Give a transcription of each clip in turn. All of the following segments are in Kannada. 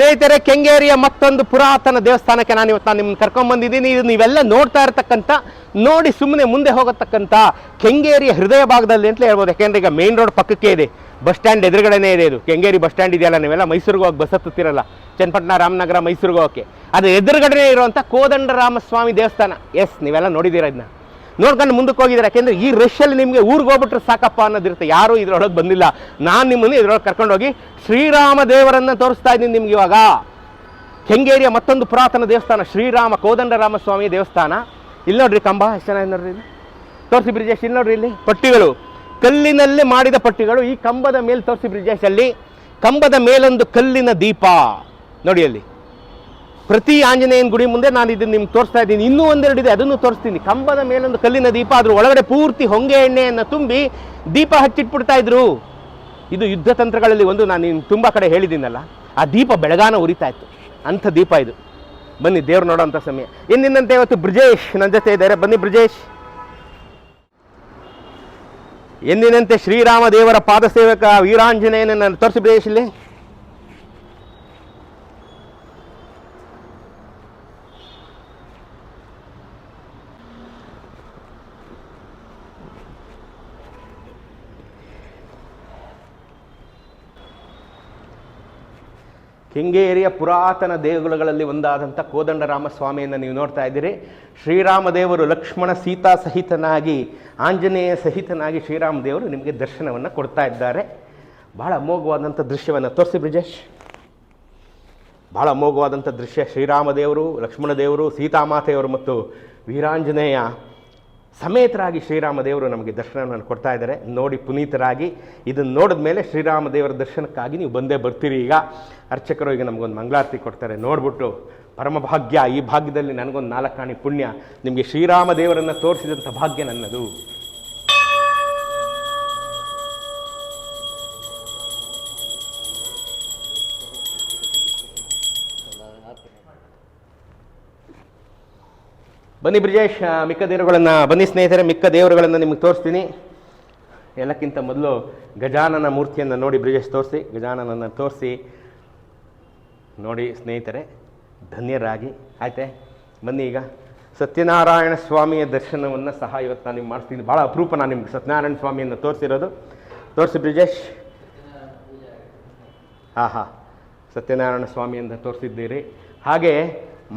ಸ್ನೇಹಿತರೆ, ಕೆಂಗೇರಿಯ ಮತ್ತೊಂದು ಪುರಾತನ ದೇವಸ್ಥಾನಕ್ಕೆ ನಾನು ಇವತ್ತು ನಾನು ನಿಮ್ಮನ್ನು ಕರ್ಕೊಂಡ್ಬಂದಿದ್ದೀನಿ ಇದು ನೀವೆಲ್ಲ ನೋಡ್ತಾ ಇರತಕ್ಕಂಥ, ನೋಡಿ ಸುಮ್ಮನೆ ಮುಂದೆ ಹೋಗತಕ್ಕಂಥ ಕೆಂಗೇರಿಯ ಹೃದಯ ಭಾಗದಲ್ಲಿ ಅಂತಲೇ ಹೇಳ್ಬೋದು. ಯಾಕೆಂದ್ರೆ ಈಗ ಮೇನ್ ರೋಡ್ ಪಕ್ಕಕ್ಕೆ ಇದೆ. ಬಸ್ ಸ್ಟ್ಯಾಂಡ್ ಎದುರುಗಡೆನೇ ಇದೆ ಇದು. ಕೆಂಗೇರಿ ಬಸ್ ಸ್ಟ್ಯಾಂಡ್ ಇದೆಯಲ್ಲ, ನೀವೆಲ್ಲ ಮೈಸೂರಿಗೆ ಹೋಗಿ ಬಸ್ ಹತ್ತುತ್ತಿರಲ್ಲ? ಚನ್ನಪಟ್ಟಣ, ರಾಮನಗರ, ಮೈಸೂರಿಗೆ ಹೋಗಕ್ಕೆ. ಅದು ಎದುರುಗಡೆನೇ ಇರುವಂಥ ಕೋದಂಡರಾಮಸ್ವಾಮಿ ದೇವಸ್ಥಾನ. ಎಸ್ ನೀವೆಲ್ಲ ನೋಡಿದ್ದೀರ ಇದನ್ನ? ನೋಡ್ಕೊಂಡು ಮುಂದಕ್ಕೆ ಹೋಗಿದ್ದಾರೆ. ಯಾಕೆಂದ್ರೆ ಈ ರಶ್ಯಲ್ಲಿ ನಿಮಗೆ ಊರಿಗೆ ಹೋಗ್ಬಿಟ್ರೆ ಸಾಕಪ್ಪ ಅನ್ನೋದಿರುತ್ತೆ. ಯಾರೂ ಇದ್ರೊಳಗೆ ಬಂದಿಲ್ಲ. ನಾನು ನಿಮ್ಮನ್ನು ಇದ್ರೊಳಗೆ ಕರ್ಕೊಂಡೋಗಿ ಶ್ರೀರಾಮ ದೇವರನ್ನು ತೋರಿಸ್ತಾ ಇದ್ದೀನಿ ನಿಮ್ಗೆ ಇವಾಗ. ಕೆಂಗೇರಿಯ ಮತ್ತೊಂದು ಪುರಾತನ ದೇವಸ್ಥಾನ, ಶ್ರೀರಾಮ ಕೋದಂಡರಾಮ ಸ್ವಾಮಿ ದೇವಸ್ಥಾನ. ಇಲ್ಲಿ ನೋಡ್ರಿ ಕಂಬ, ಎಷ್ಟು ಚೆನ್ನಾಗಿ ನೋಡ್ರಿ ಇಲ್ಲಿ. ತೋರಿಸಿ ಬ್ರಿಜೇಶ್, ಇಲ್ಲಿ ನೋಡ್ರಿ ಇಲ್ಲಿ. ಪಟ್ಟಿಗಳು. ಕಲ್ಲಿನಲ್ಲೇ ಮಾಡಿದ ಪಟ್ಟಿಗಳು ಈ ಕಂಬದ ಮೇಲೆ ತೋರಿಸಿ ಬ್ರಿಜೇಶ್ ಅಲ್ಲಿ. ಕಂಬದ ಮೇಲೊಂದು ಕಲ್ಲಿನ ದೀಪ. ನೋಡಿ ಅಲ್ಲಿ. ಪ್ರತಿ ಆಂಜನೇಯನ ಗುಡಿ ಮುಂದೆ ನಾನು ಇದನ್ನು ನಿಮ್ಗೆ ತೋರಿಸ್ತಾ ಇದ್ದೀನಿ. ಇನ್ನೂ ಒಂದೆರಡು ಇದೆ ಅದನ್ನು ತೋರಿಸ್ತೀನಿ. ಕಂಬದ ಮೇಲೊಂದು ಕಲ್ಲಿನ ದೀಪ ಅದ್ರ ಒಳಗಡೆ ಪೂರ್ತಿ ಹೊಂಗೆ ಎಣ್ಣೆಯನ್ನು ತುಂಬಿ ದೀಪ ಹಚ್ಚಿಟ್ಬಿಡ್ತಾ ಇದ್ರು. ಇದು ಯುದ್ಧ ತಂತ್ರಗಳಲ್ಲಿ ಒಂದು ನಾನು ನಿಮ್ಗೆ ತುಂಬ ಕಡೆ ಹೇಳಿದ್ದೀನಲ್ಲ, ಆ ದೀಪ ಬೆಳಗಾನ ಉರಿತಾ ಇತ್ತು. ಅಂಥ ದೀಪ ಇದು. ಬನ್ನಿ, ದೇವ್ರು ನೋಡೋಂಥ ಸಮಯ. ಎಂದಿನಂತೆ ಇವತ್ತು ಬ್ರಿಜೇಶ್ ನನ್ನ ಜೊತೆ ಇದ್ದಾರೆ. ಬನ್ನಿ ಬ್ರಿಜೇಶ್. ಎಂದಿನಂತೆ ಶ್ರೀರಾಮ ದೇವರ ಪಾದಸೇವಕ ವೀರಾಂಜನೇಯನನ್ನು ತೋರಿಸಿ ಬ್ರಿಜೇಶ್ ಇಲ್ಲಿ. ಕೆಂಗೇರಿಯ ಪುರಾತನ ದೇಗುಲಗಳಲ್ಲಿ ಒಂದಾದಂಥ ಕೋದಂಡರಾಮ ಸ್ವಾಮಿಯನ್ನು ನೀವು ನೋಡ್ತಾ ಇದ್ದೀರಿ. ಶ್ರೀರಾಮದೇವರು ಲಕ್ಷ್ಮಣ ಸೀತಾ ಸಹಿತನಾಗಿ, ಆಂಜನೇಯ ಸಹಿತನಾಗಿ ಶ್ರೀರಾಮದೇವರು ನಿಮಗೆ ದರ್ಶನವನ್ನು ಕೊಡ್ತಾ ಇದ್ದಾರೆ. ಭಾಳ ಅಮೋಘವಾದಂಥ ದೃಶ್ಯವನ್ನು ತೋರಿಸಿ ಬ್ರಿಜೇಶ್. ಭಾಳ ಅಮೋಘವಾದಂಥ ದೃಶ್ಯ ಶ್ರೀರಾಮದೇವರು ಲಕ್ಷ್ಮಣ ದೇವರು ಸೀತಾಮಾತೆಯವರು ಮತ್ತು ವೀರಾಂಜನೇಯ ಸಮೇತರಾಗಿ ಶ್ರೀರಾಮ ದೇವರು ನಮಗೆ ದರ್ಶನವನ್ನು ಕೊಡ್ತಾ ಇದ್ದಾರೆ. ನೋಡಿ ಪುನೀತರಾಗಿ ಇದನ್ನು ನೋಡಿದ ಮೇಲೆ ಶ್ರೀರಾಮ ದೇವರ ದರ್ಶನಕ್ಕಾಗಿ ನೀವು ಬಂದೇ ಬರ್ತೀರಿ. ಈಗ ಅರ್ಚಕರು ಈಗ ನಮಗೊಂದು ಮಂಗಳಾರತಿ ಕೊಡ್ತಾರೆ. ನೋಡ್ಬಿಟ್ಟು, ಪರಮಭಾಗ್ಯ, ಈ ಭಾಗ್ಯದಲ್ಲಿ ನನಗೊಂದು ನಾಲ್ಕಾಣಿ ಪುಣ್ಯ. ನಿಮಗೆ ಶ್ರೀರಾಮ ದೇವರನ್ನು ತೋರಿಸಿದಂಥ ಭಾಗ್ಯ ನನ್ನದು. ಬನ್ನಿ ಬ್ರಿಜೇಶ್ ಮಿಕ್ಕ ದೇವರುಗಳನ್ನು, ಬನ್ನಿ ಸ್ನೇಹಿತರೆ, ಮಿಕ್ಕ ದೇವರುಗಳನ್ನು ನಿಮಗೆ ತೋರಿಸ್ತೀನಿ. ಎಲ್ಲಕ್ಕಿಂತ ಮೊದಲು ಗಜಾನನ ಮೂರ್ತಿಯನ್ನು ನೋಡಿ ಬ್ರಿಜೇಶ್ ತೋರಿಸಿ, ಗಜಾನನನ್ನು ತೋರಿಸಿ. ನೋಡಿ ಸ್ನೇಹಿತರೆ, ಧನ್ಯರಾಗಿ. ಆಯ್ತೆ? ಬನ್ನಿ ಈಗ. ಸತ್ಯನಾರಾಯಣ ಸ್ವಾಮಿಯ ದರ್ಶನವನ್ನು ಸಹ ಇವತ್ತು ನಾನು ನಿಮ್ಗೆ ಮಾಡಿಸ್ತೀನಿ. ಭಾಳ ಅಪರೂಪ ನಾನು ನಿಮ್ಗೆ ಸತ್ಯನಾರಾಯಣ ಸ್ವಾಮಿಯನ್ನು ತೋರಿಸಿರೋದು. ತೋರಿಸಿ ಬ್ರಿಜೇಶ್. ಹಾಂ ಹಾಂ ಸತ್ಯನಾರಾಯಣ ಸ್ವಾಮಿಯಿಂದ ತೋರಿಸಿದ್ದೀರಿ. ಹಾಗೆ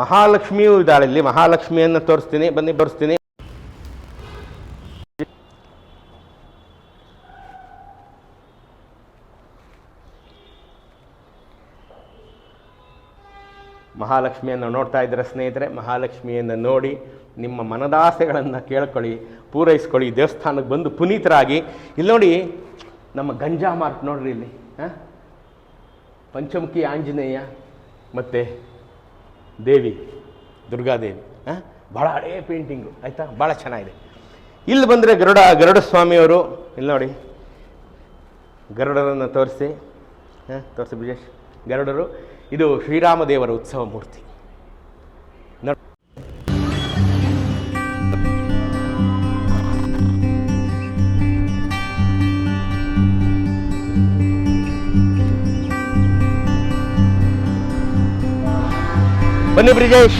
ಮಹಾಲಕ್ಷ್ಮಿಯೂ ಇದ್ದಾಳೆ ಇಲ್ಲಿ. ಮಹಾಲಕ್ಷ್ಮಿಯನ್ನು ತೋರಿಸ್ತೀನಿ. ಬನ್ನಿ ತೋರಿಸ್ತೀನಿ ಮಹಾಲಕ್ಷ್ಮಿಯನ್ನು ನೋಡ್ತಾ ಇದ್ದೀರ ಸ್ನೇಹಿತರೆ? ಮಹಾಲಕ್ಷ್ಮಿಯನ್ನು ನೋಡಿ ನಿಮ್ಮ ಮನದಾಸೆಗಳನ್ನು ಕೇಳ್ಕೊಳ್ಳಿ, ಪೂರೈಸ್ಕೊಳ್ಳಿ. ದೇವಸ್ಥಾನಕ್ಕೆ ಬಂದು ಪುನೀತರಾಗಿ. ಇಲ್ಲಿ ನೋಡಿ ನಮ್ಮ ಗಂಜಾ ಮಾರ್ಕ್ ನೋಡ್ರಿ ಇಲ್ಲಿ. ಹಾಂ? ಪಂಚಮುಖಿ ಆಂಜನೇಯ ಮತ್ತು ದೇವಿ ದುರ್ಗಾದೇವಿ ಹಾಂ ಭಾಳ ಹಳೇ ಪೇಂಟಿಂಗು ಆಯಿತಾ? ಭಾಳ ಚೆನ್ನಾಗಿದೆ. ಇಲ್ಲಿ ಬಂದರೆ ಗರುಡ ಗರುಡ ಸ್ವಾಮಿಯವರು, ಇಲ್ಲಿ ನೋಡಿ. ಗರುಡರನ್ನು ತೋರಿಸಿ ಹಾಂ ತೋರಿಸಿ ಬ್ರಿಜೇಶ್ ಗರುಡರು, ಇದು ಶ್ರೀರಾಮದೇವರ ಉತ್ಸವ ಮೂರ್ತಿ. ಬನ್ನಿ ಬ್ರಿಜೇಶ್.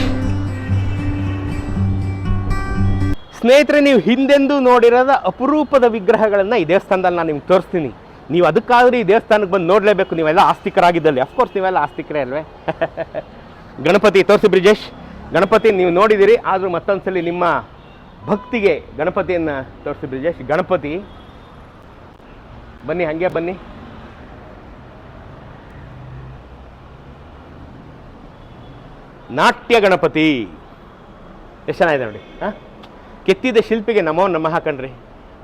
ಸ್ನೇಹಿತರೆ, ನೀವು ಹಿಂದೆಂದೂ ನೋಡಿರದ ಅಪರೂಪದ ವಿಗ್ರಹಗಳನ್ನು ಈ ದೇವಸ್ಥಾನದಲ್ಲಿ ನಾನು ನಿಮ್ಗೆ ತೋರಿಸ್ತೀನಿ. ನೀವು ಅದಕ್ಕಾದ್ರೆ ಈ ದೇವಸ್ಥಾನಕ್ಕೆ ಬಂದು ನೋಡಲೇಬೇಕು. ನೀವೆಲ್ಲ ಆಸ್ತಿಕರಾಗಿದ್ದಲ್ಲಿ. ಅಫ್ಕೋರ್ಸ್ ನೀವೆಲ್ಲ ಆಸ್ತಿಕರೇ ಅಲ್ವೇ? ಗಣಪತಿ, ತೋರಿಸಿ ಬ್ರಿಜೇಶ್. ಗಣಪತಿ, ನೀವು ನೋಡಿದ್ದೀರಿ, ಆದರೂ ಮತ್ತೊಂದ್ಸಲಿ ನಿಮ್ಮ ಭಕ್ತಿಗೆ ಗಣಪತಿಯನ್ನು ತೋರಿಸಿ ಬ್ರಿಜೇಶ್. ಗಣಪತಿ, ಬನ್ನಿ, ಹಾಗೆ ಬನ್ನಿ. ನಾಟ್ಯ ಗಣಪತಿ. ಎಷ್ಟು ಚೆನ್ನಾಗಿದೆ ನೋಡಿ, ಹಾಂ? ಕೆತ್ತಿದ ಶಿಲ್ಪಿಗೆ ನಮೋ ನಮಃ ಕಣ್ರಿ.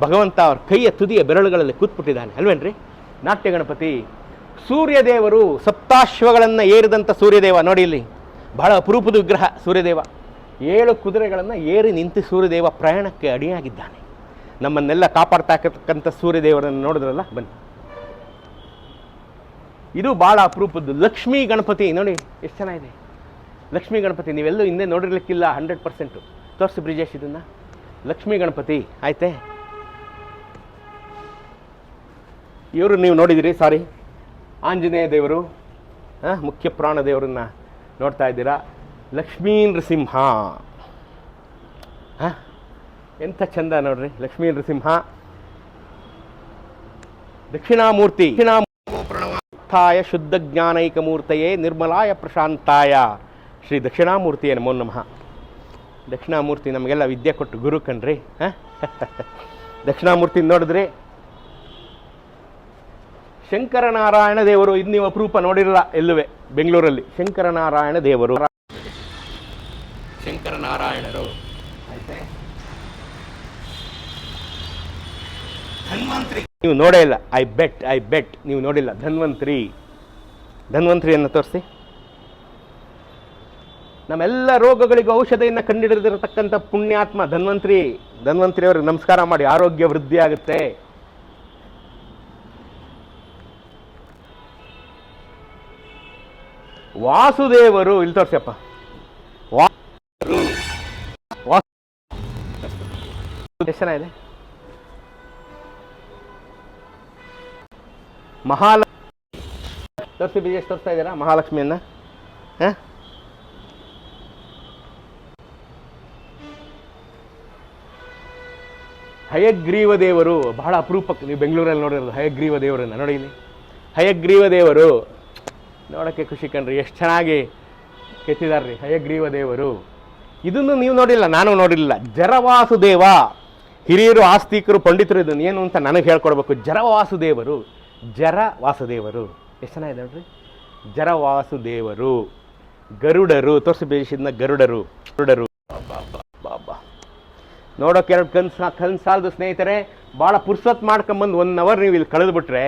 ಭಗವಂತ ಅವ್ರ ಕೈಯ ತುದಿಯ ಬೆರಳುಗಳಲ್ಲಿ ಕೂತ್ಬಿಟ್ಟಿದ್ದಾನೆ, ಅಲ್ವೇನ್ರಿ? ನಾಟ್ಯ ಗಣಪತಿ. ಸೂರ್ಯದೇವರು ಸಪ್ತಾಶ್ವಗಳನ್ನು ಏರಿದಂಥ ಸೂರ್ಯದೇವ, ನೋಡಿ ಇಲ್ಲಿ. ಬಹಳ ಅಪರೂಪದ ವಿಗ್ರಹ ಸೂರ್ಯದೇವ. ಏಳು ಕುದುರೆಗಳನ್ನು ಏರಿ ನಿಂತು ಸೂರ್ಯದೇವ ಪ್ರಯಾಣಕ್ಕೆ ಅಡಿಯಾಗಿದ್ದಾನೆ. ನಮ್ಮನ್ನೆಲ್ಲ ಕಾಪಾಡ್ತಾ ಇರ್ತಕ್ಕಂಥ ಸೂರ್ಯದೇವರನ್ನು ನೋಡಿದ್ರಲ್ಲ, ಬನ್ನಿ. ಇದು ಭಾಳ ಅಪರೂಪದ್ದು. ಲಕ್ಷ್ಮೀ ಗಣಪತಿ, ನೋಡಿ, ಎಷ್ಟು ಚೆನ್ನಾಗಿದೆ. ಲಕ್ಷ್ಮೀ ಗಣಪತಿ, ನೀವೆಲ್ಲೂ ಹಿಂದೆ ನೋಡಿರ್ಲಿಕ್ಕಿಲ್ಲ ಹಂಡ್ರೆಡ್ ಪರ್ಸೆಂಟು ತೋರಿಸಿ ಬ್ರಿಜೇಶ್ ಇದನ್ನು. ಲಕ್ಷ್ಮೀ ಗಣಪತಿ, ಆಯ್ತೆ? ಇವರು ನೀವು ನೋಡಿದಿರಿ ಸಾರಿ ಆಂಜನೇಯ ದೇವರು ಮುಖ್ಯ ಪ್ರಾಣ ದೇವರನ್ನ ನೋಡ್ತಾ ಇದ್ದೀರಾ? ಲಕ್ಷ್ಮೀ ನೃಸಿಂಹ ಹಾಂ ಎಂಥ ಚಂದ ನೋಡ್ರಿ ಲಕ್ಷ್ಮೀ ನೃಸಿಂಹ ದಕ್ಷಿಣಾಮೂರ್ತಿ. ದಕ್ಷಿಣಾಯ ಶುದ್ಧ ಜ್ಞಾನೈಕ ಮೂರ್ತಯೇ ನಿರ್ಮಲಾಯ ಪ್ರಶಾಂತಾಯ. ಶ್ರೀ ದಕ್ಷಿಣಾಮೂರ್ತಿಯ ನಮೋ ನಮಃ. ದಕ್ಷಿಣಾಮೂರ್ತಿ ನಮಗೆಲ್ಲ ವಿದ್ಯೆ ಕೊಟ್ಟು ಗುರು ಕಣ್ರಿ ಹಾಂ? ದಕ್ಷಿಣಾಮೂರ್ತಿ ನೋಡಿದ್ರಿ ಶಂಕರನಾರಾಯಣ ದೇವರು ಇದು ನೀವು ಅಪರೂಪ ನೋಡಿರಲ್ಲ ಎಲ್ಲುವೆ ಬೆಂಗಳೂರಲ್ಲಿ. ಶಂಕರನಾರಾಯಣ ದೇವರು. ಶಂಕರನಾರಾಯಣರು. ಧನ್ವಂತ್ರಿ. ನೀವು ನೋಡೇ ಇಲ್ಲ ಐ ಬೆಟ್ ಐ ಬೆಟ್ ನೀವು ನೋಡಿಲ್ಲ ಧನ್ವಂತ್ರಿ. ಧನ್ವಂತ್ರಿಯನ್ನು ತೋರಿಸಿ. ನಮ್ಮೆಲ್ಲ ರೋಗಗಳಿಗೂ ಔಷಧಿಯನ್ನು ಕಂಡುಹಿಡಿದಿರತಕ್ಕಂಥ ಪುಣ್ಯಾತ್ಮ ಧನ್ವಂತ್ರಿ. ಧನ್ವಂತ್ರಿ ಅವ್ರಿಗೆ ನಮಸ್ಕಾರ ಮಾಡಿ ಆರೋಗ್ಯ ವೃದ್ಧಿ ಆಗುತ್ತೆ. ವಾಸುದೇವರು ಇಲ್ಲಿ ತೋರ್ಸಪ್ಪ. ಎಷ್ಟು ಇದೆ? ಮಹಾಲಕ್ಷ್ಮಿ ತೋರಿಸಿ ಬಿಜೆಸ್ ತೋರಿಸ್ತಾ ಇದ್ದೀರಾ? ಮಹಾಲಕ್ಷ್ಮಿಯನ್ನ? ಹಾಂ? ಹಯಗ್ರೀವ ದೇವರು, ಬಹಳ ಅಪರೂಪಕ್ಕೆ ನೀವು ಬೆಂಗಳೂರಲ್ಲಿ ನೋಡಿರೋದು ಹಯಗ್ರೀವ ದೇವರನ್ನು, ನೋಡಿ ಇಲ್ಲಿ. ಹಯಗ್ರೀವ ದೇವರು, ನೋಡೋಕ್ಕೆ ಖುಷಿ ಕಣ್ರಿ, ಎಷ್ಟು ಚೆನ್ನಾಗಿ ಕೆತ್ತಿದಾರ್ರಿ, ಹಯಗ್ರೀವ ದೇವರು. ಇದನ್ನು ನೀವು ನೋಡಿಲ್ಲ, ನಾನು ನೋಡಿಲ್ಲ. ಜರವಾಸುದೇವ ಹಿರಿಯರು, ಆಸ್ತಿಕರು, ಪಂಡಿತರು ಇದನ್ನು ಏನು ಅಂತ ನನಗೆ ಹೇಳ್ಕೊಡ್ಬೇಕು. ಜರವಾಸುದೇವರು ಜರ ವಾಸುದೇವರು ಎಷ್ಟು ಚೆನ್ನಾಗಿದೆ ನೋಡ್ರಿ? ಜರವಾಸುದೇವರು ಗರುಡರು, ತೋರಿಸಿ ಬೇಯಿಸಿದ್ನ ಗರುಡರು ಗರುಡರು. ನೋಡೋಕೆ ಎರಡು ಕನ್ಸು ಕನ್ಸಾಲ್ದು ಸ್ನೇಹಿತರೆ ಭಾಳ ಪುರ್ಸೊತ್ ಮಾಡ್ಕೊಂಬಂದು ಒನ್ ಅವರ್ ನೀವು ಇಲ್ಲಿ ಕಳೆದುಬಿಟ್ರೆ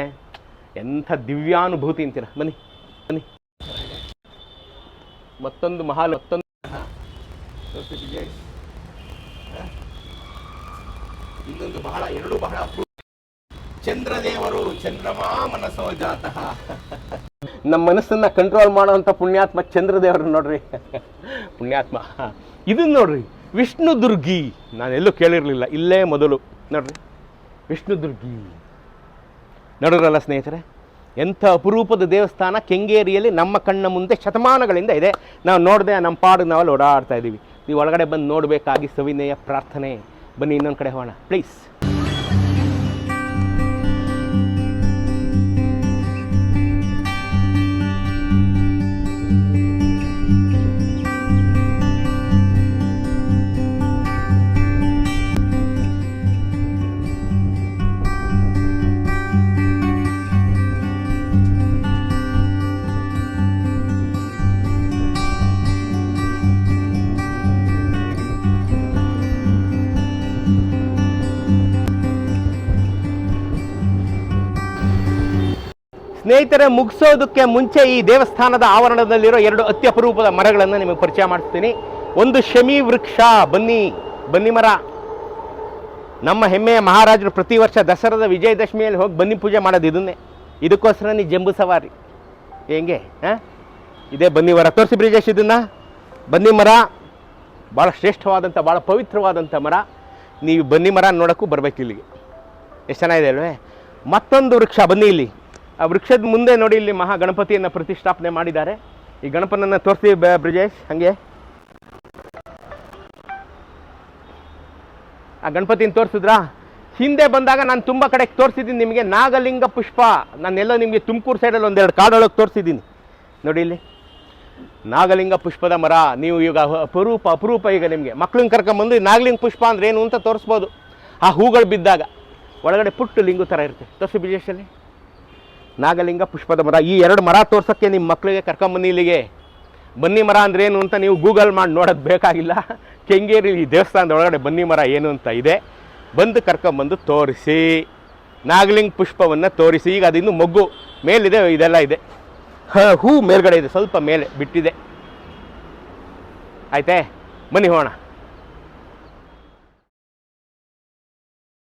ಎಂಥ ದಿವ್ಯಾನುಭೂತಿ ಅಂತೀರ? ಬನ್ನಿ ಬನ್ನಿ. ಮತ್ತೊಂದು ಮಹಾಲ್ ಮತ್ತೊಂದು ಇನ್ನೊಂದು ಬಹಳ ಎರಡು ಬಹಳ ಚಂದ್ರದೇವರು ಚಂದ್ರಮಾ ಮನಸ್ಸೋ ಜಾತಃ. ನಮ್ಮ ಮನಸ್ಸನ್ನ ಕಂಟ್ರೋಲ್ ಮಾಡುವಂಥ ಪುಣ್ಯಾತ್ಮ ಚಂದ್ರದೇವರು ನೋಡ್ರಿ. ಪುಣ್ಯಾತ್ಮ. ಇದನ್ನ ನೋಡ್ರಿ. ವಿಷ್ಣು ದುರ್ಗಿ ನಾನೆಲ್ಲೂ ಕೇಳಿರಲಿಲ್ಲ. ಇಲ್ಲೇ ಮೊದಲು. ನೋಡ್ರಿ. ವಿಷ್ಣು ದುರ್ಗಿ ನೋಡಿದ್ರಲ್ಲ ಸ್ನೇಹಿತರೆ? ಎಂಥ ಅಪರೂಪದ ದೇವಸ್ಥಾನ ಕೆಂಗೇರಿಯಲ್ಲಿ ನಮ್ಮ ಕಣ್ಣ ಮುಂದೆ ಶತಮಾನಗಳಿಂದ ಇದೆ. ನಾವು ನೋಡಿದೆ ನಮ್ಮ ಪಾಡು ನಾವಲ್ಲಿ ಓಡಾಡ್ತಾ ಇದ್ದೀವಿ. ನೀವು ಒಳಗಡೆ ಬಂದು ನೋಡಬೇಕಾಗಿ ಸವಿನಯ ಪ್ರಾರ್ಥನೆ. ಬನ್ನಿ ಇನ್ನೊಂದು ಕಡೆ ಹೋಗೋಣ. ಪ್ಲೀಸ್ ಸ್ನೇಹಿತರೆ, ಮುಗಿಸೋದಕ್ಕೆ ಮುಂಚೆ ಈ ದೇವಸ್ಥಾನದ ಆವರಣದಲ್ಲಿರೋ ಎರಡು ಅತ್ಯಪರೂಪದ ಮರಗಳನ್ನು ನಿಮಗೆ ಪರಿಚಯ ಮಾಡಿಸ್ತೀನಿ. ಒಂದು ಶಮಿ ವೃಕ್ಷ, ಬನ್ನಿ ಬನ್ನಿ ಮರ. ನಮ್ಮ ಹೆಮ್ಮೆಯ ಮಹಾರಾಜರು ಪ್ರತಿ ವರ್ಷ ದಸರಾದ ವಿಜಯದಶಮಿಯಲ್ಲಿ ಹೋಗಿ ಬನ್ನಿ ಪೂಜೆ ಮಾಡೋದು ಇದನ್ನೇ. ಇದಕ್ಕೋಸ್ಕರ ನೀ ಜಂಬು ಸವಾರಿ. ಹೆಂಗೆ, ಹಾಂ? ಇದೇ ಬನ್ನಿ ಮರ. ತೋರಿಸಿ ಬ್ರಿಜೇಶ್ ಇದನ್ನು. ಬನ್ನಿ ಮರ ಭಾಳ ಶ್ರೇಷ್ಠವಾದಂಥ ಭಾಳ ಪವಿತ್ರವಾದಂಥ ಮರ. ನೀವು ಬನ್ನಿ ಮರ ನೋಡೋಕ್ಕೂ ಬರಬೇಕು ಇಲ್ಲಿಗೆ. ಎಷ್ಟು ಚೆನ್ನಾಗಿದೆ ಅಲ್ವೇ? ಮತ್ತೊಂದು ವೃಕ್ಷ, ಬನ್ನಿ ಇಲ್ಲಿ. ವೃಕ್ಷದ ಮುಂದೆ ನೋಡಿ ಇಲ್ಲಿ ಮಹಾ ಗಣಪತಿಯನ್ನು ಪ್ರತಿಷ್ಠಾಪನೆ ಮಾಡಿದ್ದಾರೆ. ಈ ಗಣಪನನ್ನು ತೋರಿಸಿ ಬ್ರಿಜೇಶ್, ಹಾಗೆ. ಆ ಗಣಪತಿನ ತೋರಿಸಿದ್ರಾ? ಹಿಂದೆ ಬಂದಾಗ ನಾನು ತುಂಬ ಕಡೆ ತೋರಿಸಿದ್ದೀನಿ ನಿಮಗೆ. ನಾಗಲಿಂಗ ಪುಷ್ಪ. ನಾನೆಲ್ಲ ನಿಮಗೆ ತುಮಕೂರು ಸೈಡಲ್ಲಿ ಒಂದೆರಡು ಕಾಡೊಳಗೆ ತೋರಿಸಿದ್ದೀನಿ. ನೋಡಿ ಇಲ್ಲಿ. ನಾಗಲಿಂಗ ಪುಷ್ಪದ ಮರ. ನೀವು ಈಗ ಅಪರೂಪ ಅಪರೂಪ ಈಗ ನಿಮಗೆ. ಮಕ್ಳನ್ನ ಕರ್ಕೊಂಬಂದು ನಾಗಲಿಂಗ ಪುಷ್ಪ ಅಂದ್ರೆ ಏನು ಅಂತ ತೋರಿಸ್ಬೋದು. ಆ ಹೂಗಳು ಬಿದ್ದಾಗ ಒಳಗಡೆ ಪುಟ್ಟು ಲಿಂಗು ಥರ ಇರುತ್ತೆ. ತೋರಿಸಿ ಬಿಜೇಶಲ್ಲಿ ನಾಗಲಿಂಗ ಪುಷ್ಪದ ಮರ. ಈ ಎರಡು ಮರ ತೋರ್ಸೋಕ್ಕೆ ನಿಮ್ಮ ಮಕ್ಕಳಿಗೆ ಕರ್ಕೊಂಬನ್ನಿ ಇಲ್ಲಿಗೆ. ಬನ್ನಿ ಮರ ಅಂದ್ರೆ ಏನು ಅಂತ ನೀವು ಗೂಗಲ್ ಮಾಡಿ ನೋಡೋದು ಬೇಕಾಗಿಲ್ಲ. ಕೆಂಗೇರಿ ಈ ದೇವಸ್ಥಾನದ ಒಳಗಡೆ ಬನ್ನಿ ಮರ ಏನು ಅಂತ ಇದೆ. ಬಂದು ಕರ್ಕೊಂಬಂದು ತೋರಿಸಿ. ನಾಗಲಿಂಗ ಪುಷ್ಪವನ್ನು ತೋರಿಸಿ. ಈಗ ಅದಿನ್ನು ಮೊಗ್ಗು ಮೇಲಿದೆ ಇದೆಲ್ಲ ಇದೆ. ಹ, ಹೂ ಮೇಲ್ಗಡೆ ಇದೆ ಸ್ವಲ್ಪ ಮೇಲೆ ಬಿಟ್ಟಿದೆ. ಆಯ್ತೇ? ಬನ್ನಿ ಹೋಗೋಣ.